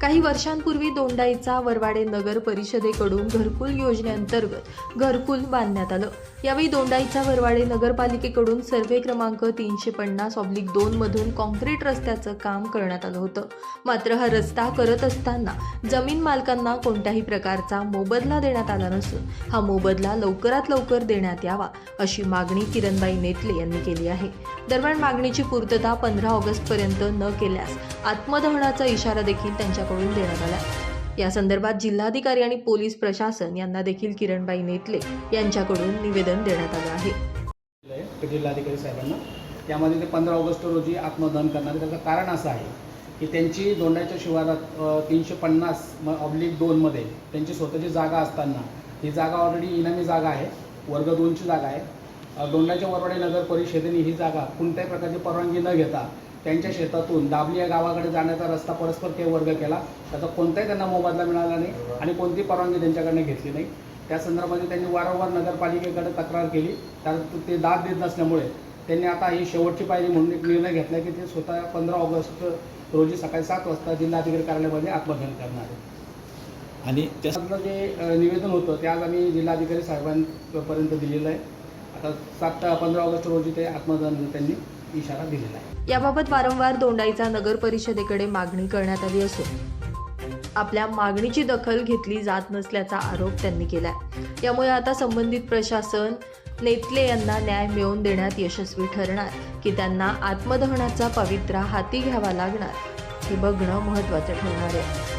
काही वर्षांपूर्वी दोंडाईचा वरवाडे नगर परिषदेकडून घरकुल योजनेअंतर्गत घरकुल बांधण्यात आलं. यावेळी दोंडाईचा वरवाडे नगरपालिकेकडून सर्वे क्रमांक तीनशे पन्नास ऑब्लिक दोन मधून कॉन्क्रीट रस्त्याचं काम करण्यात आलं होतं. मात्र हा रस्ता करत असताना जमीन मालकांना कोणत्याही प्रकारचा मोबदला देण्यात आला नसून हा मोबदला लवकरात लवकर देण्यात यावा अशी मागणी किरणबाई नेतले यांनी केली आहे. दरम्यान मागणीची पूर्तता पंधरा ऑगस्टपर्यंत न केल्यास आत्मदहनाचा इशारा देखील त्यांच्या करून देण्यात आला. या संदर्भात जिल्हाधिकारी आणि पोलीस प्रशासन यांना देखील किरणबाई नेतले यांच्याकडून निवेदन देण्यात आलं आहे. जिल्हाधिकारी साहेबांना. त्यामध्ये ते पंधरा ऑगस्ट रोजी आत्मदहन करणार त्याचं कारण असं आहे की त्यांची दोंडाच्या शिवारात तीनशे पन्नास म ऑब्लिक दोनमध्ये त्यांची स्वतःची जागा असताना ही जागा ऑलरेडी इनामी जागा आहे. वर्ग दोनची जागा आहे. दोंडाच्या वरवाडे नगर परिषदेने ही जागा कोणत्याही प्रकारची परवानगी न घेता त्यांच्या शेतातून दाबली या गावाकडे जाण्याचा रस्ता परस्पर के वर्ग केला. त्याचा कोणताही त्यांना मोबदला मिळाला नाही आणि कोणती परवानगी त्यांच्याकडनं घेतली नाही. त्या संदर्भामध्ये त्यांनी वारंवार नगरपालिकेकडे तक्रार केली. तर ते दाद देत नसल्यामुळे त्यांनी आता ही शेवटची पायरी म्हणून एक निर्णय घेतला की ते स्वतः पंधरा ऑगस्ट रोजी सकाळी सात वाजता जिल्हाधिकारी कार्यालयामध्ये आत्मदहन करणार आहे आणि त्या त्यातलं जे निवेदन होतं ते आज आम्ही जिल्हाधिकारी साहेबांपर्यंत दिलेलं आहे. आता सात पंधरा ऑगस्ट रोजी ते आत्मदहन त्यांनी. इशारा दिलेला आहे. याबाबत वारंवार दोंडाईचा नगर परिषदेकडे मागणी करण्यात आली असून आपल्या मागणीची दखल घेतली जात नसल्याचा आरोप त्यांनी केलाय. यामुळे आता संबंधित प्रशासन नेतले यांना न्याय मिळवून देण्यात यशस्वी ठरणार की त्यांना आत्मदहनाचा पवित्रा हाती घ्यावा लागणार हे बघणं महत्त्वाचं ठरणार आहे.